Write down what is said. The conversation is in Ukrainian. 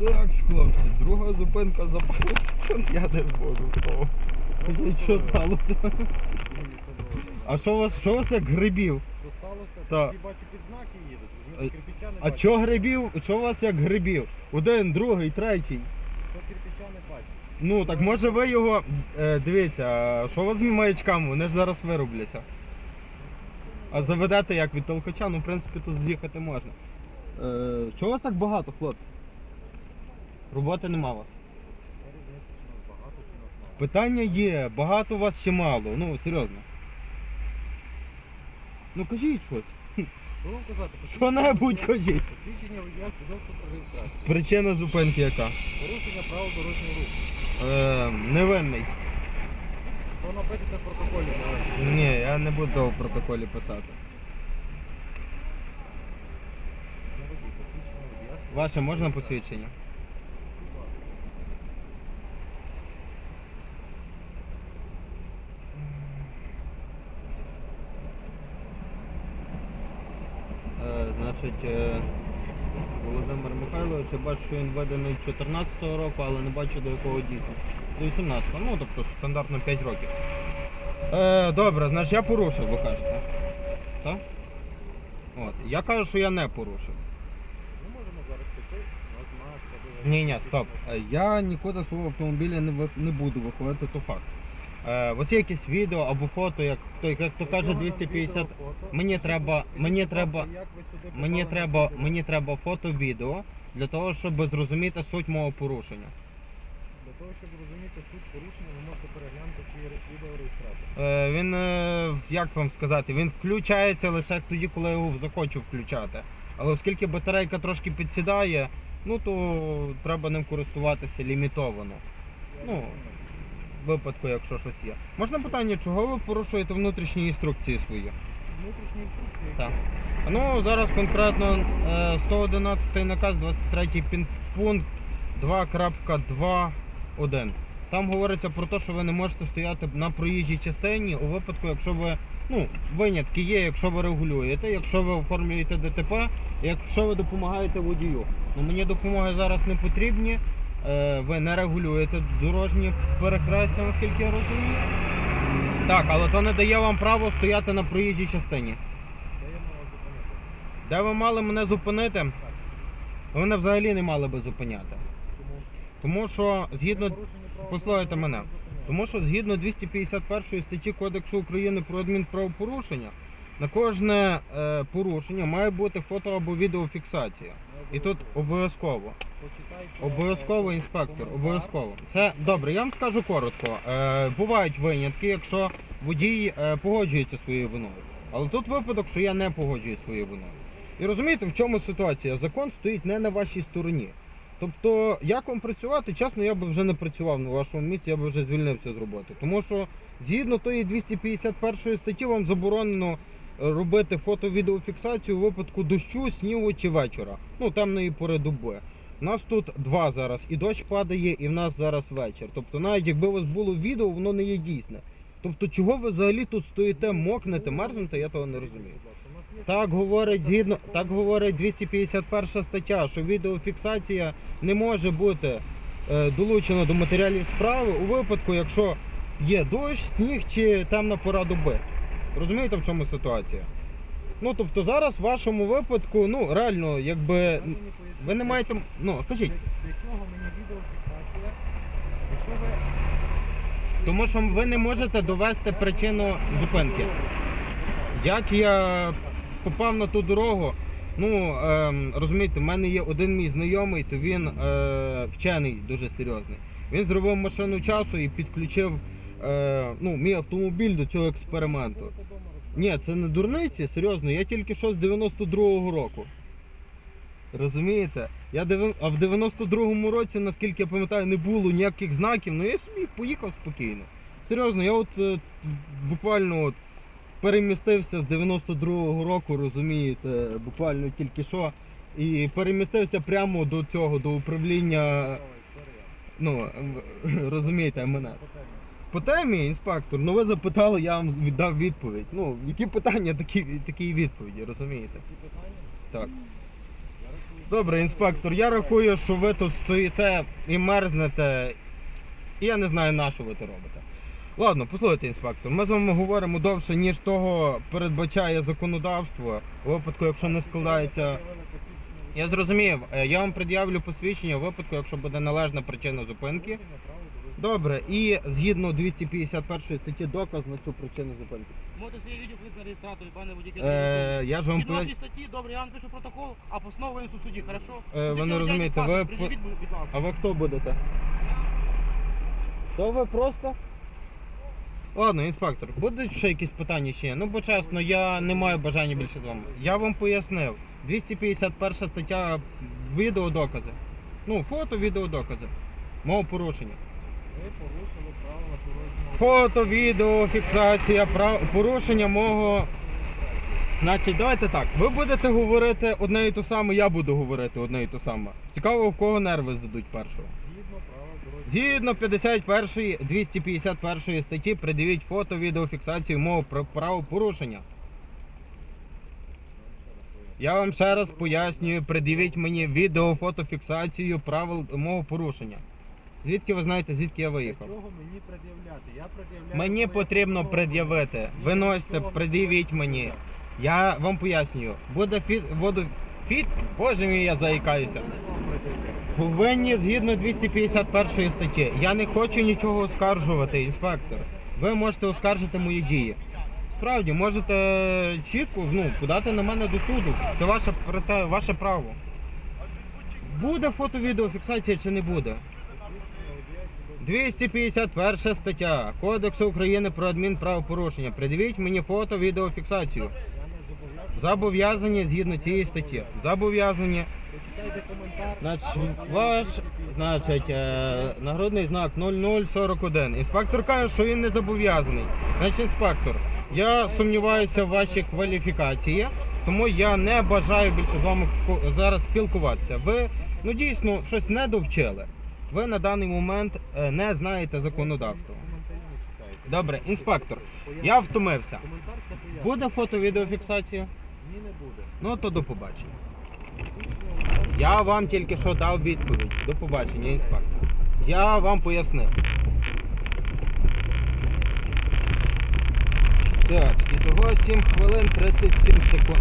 Так, хлопці, друга зупинка за пару секунд, я не можу знову. Кажіть, що сталося? А що у вас, що у вас як грибів? Що сталося? Та. Всі бачу під знаки їдуть. Кирпича не А чого грибів? Чого у вас як грибів? Один, другий, третій. Хто кирпича не бачить? Ну так може ви його. Е, дивіться, а що у вас з маячками? Вони ж зараз виробляться. А заведете як від толкача, ну в принципі тут з'їхати можна. Е, чого у вас так багато, хлопці? Роботи нема у вас. Питання є, багато у вас чи мало. Ну, серйозно. Ну кажіть щось. Що вам казати? Що-небудь кажіть. Посвідчення водія свідоцтво про реєстрацію. Причина зупинки яка? Порушення правил дорожнього руху. Е, невинний. То напишете в протоколі. давай. Ні, я не буду в протоколі писати. Наведіть посвідчення водія Ваше можна посвідчення? Будь ласка. Е, значить, е, Володимир Михайлович, я бачу, що він введений 14-го року, але не бачу до якого дійсно. До 18-го, ну тобто стандартно 5 років. Е, добре, значить я порушив, ви кажете. Так? От. Я кажу, що я не порушив. Ми можемо зараз піти Ні, ні, стоп. Е, Я нікуди свого автомобіля не, ви- не буду виходити, то факт. Е, ось є якесь відео або фото, як, то, як то каже 250. Мені треба- мені треба- Мені треба, мені треба фото відео для того, щоб зрозуміти суть мого порушення. Для того, щоб розуміти суть порушення, ви можете переглянути свій відеореєстратор. Е, він, е, як вам сказати, він включається лише тоді, коли я його захочу включати. Але оскільки батарейка трошки підсідає, ну то треба ним користуватися лімітовано. Я Ну, розумію. Випадку, якщо щось є. Можна питання, чого ви порушуєте внутрішні інструкції свої? Внутрішні інструкції. Так. Ну, зараз конкретно е, 111 наказ, 23 пункт 2.2.1. Там говориться про те, що ви не можете стояти на проїжджій частині у випадку, якщо ви. Ну, винятки є, якщо ви регулюєте, якщо ви оформлюєте ДТП, якщо ви допомагаєте водію. Ну мені допомоги зараз не потрібні. Е, ви не регулюєте дорожні перехрестя, наскільки я розумію. Так, але то не дає вам право стояти на проїжджій частині. Де ви мали мене зупинити? Ви мене взагалі не мали би зупиняти. Тому що згідно, послухайте мене. тому що згідно 251 статті Кодексу України про адмінправопорушення, на кожне е, порушення має бути фото або відеофіксація. І тут обов'язково. Обов'язково інспектор, обов'язково. Це добре, я вам скажу коротко. Е, бувають винятки, якщо водій е, погоджується своєю виною. Але тут випадок, що я не погоджуюсь своєю виною. І розумієте, в чому ситуація? Закон стоїть не на вашій стороні. Тобто, як вам працювати, чесно, я би вже не працював на вашому місці, я би вже звільнився з роботи. Тому що згідно тої 251 статті вам заборонено робити фото-відеофіксацію у випадку дощу, снігу чи вечора. Ну, темної пори доби. У нас тут два зараз, і дощ падає, і в нас зараз вечір. Тобто, навіть якби у вас було відео, воно не є дійсне. Тобто, чого ви взагалі тут стоїте, мокнете, мерзнете, я того не розумію. Так говорить згідно, так говорить 251 стаття, що відеофіксація не може бути е, долучена до матеріалів справи у випадку, якщо є дощ, сніг чи темна пора доби. Розумієте, в чому ситуація? Ну тобто зараз в вашому випадку, ну реально, якби Ви не маєте. Ну скажіть, для чого мені відеофіксація? Якщо ви тому що ви не можете довести причину зупинки. Як я попав на ту дорогу, ну ем, розумієте, в мене є один мій знайомий, то він е, вчений дуже серйозний. Він зробив машину часу і підключив е, ну, мій автомобіль до цього експерименту. Ні, це не дурниці, серйозно, я тільки що з 92-го року. Розумієте? Я дивив, а в 92-му році, наскільки я пам'ятаю, не було ніяких знаків, ну я собі поїхав спокійно. Серйозно, я от е, буквально от перемістився з 92-го року, розумієте, буквально тільки що. І перемістився прямо до цього, до управління, ну, розумієте, мене. По темі, інспектор, ну ви запитали, я вам віддав відповідь. Ну, які питання, такі, такі і відповіді, розумієте? Так. Добре, інспектор, я рахую, що ви тут стоїте і мерзнете. І я не знаю, на що ви це робите. Ладно, послухайте, інспектор, ми з вами говоримо довше, ніж того передбачає законодавство. У випадку, якщо не складається. Я зрозумів, Е, я вам пред'явлю посвідчення у випадку, якщо буде належна причина зупинки. Добре, і згідно 251 статті доказ на цю причину зупинки. Можете своє відео на реєстраторі, пане водій. Е, я ж вам Згідно вашій статті, добре, я вам пишу протокол, а постанову винесу в суді, хорошо? Е, ви не розумієте, ви по- пред'явіть, будь ласка. А ви хто будете? То ви просто? Ладно, інспектор, будуть ще якісь питання ще? Ну, бо чесно, я не маю бажання більше з вами. Я вам пояснив. 251 стаття відеодокази. Ну, фото, відеодокази. Мого порушення. Ви порушили правила дорожнього Фото, відео, фіксація, прав... порушення мого. Значить, давайте так. Ви будете говорити одне і те саме, я буду говорити одне і те саме. Цікаво, в кого нерви здадуть першого. згідно правил дорожнього Згідно 51 251 статті придивіть фото, відеофіксацію мого пр- правопорушення. Я вам ще раз пояснюю, придивіть мені відео, фотофіксацію правил мого порушення. Звідки ви знаєте, звідки я виїхав? чого мені пред'являти? Я пред'являю. Мені потрібно пред'явити. Виносьте, пред'явіть мені. Я вам пояснюю. Буде фіт, воду фіт, боже мій, я заїкаюся. Повинні згідно 251 статті. Я не хочу нічого оскаржувати, інспектор. Ви можете оскаржити мої дії. Справді, можете чітко ну, подати на мене до суду. Це ваше, ваше право. Буде фото-відеофіксація чи не буде? 251 стаття Кодексу України про адмінправопорушення. Придивіть мені фото, відеофіксацію. Зобов'язані згідно цієї статті. Зобов'язані. Значить, ваш значить, е, нагрудний знак 0041. Інспектор каже, що він не зобов'язаний. Значить, інспектор, я сумніваюся в вашій кваліфікації, тому я не бажаю більше з вами зараз спілкуватися. Ви ну дійсно щось не довчили. Ви на даний момент е, не знаєте законодавства. Добре, інспектор, я втомився. Буде фото-відеофіксація? Ні, не буде. Ну то до побачення. Я вам тільки що дав відповідь. До побачення, інспектор. Я вам пояснив. Так, і того 7 хвилин 37 секунд.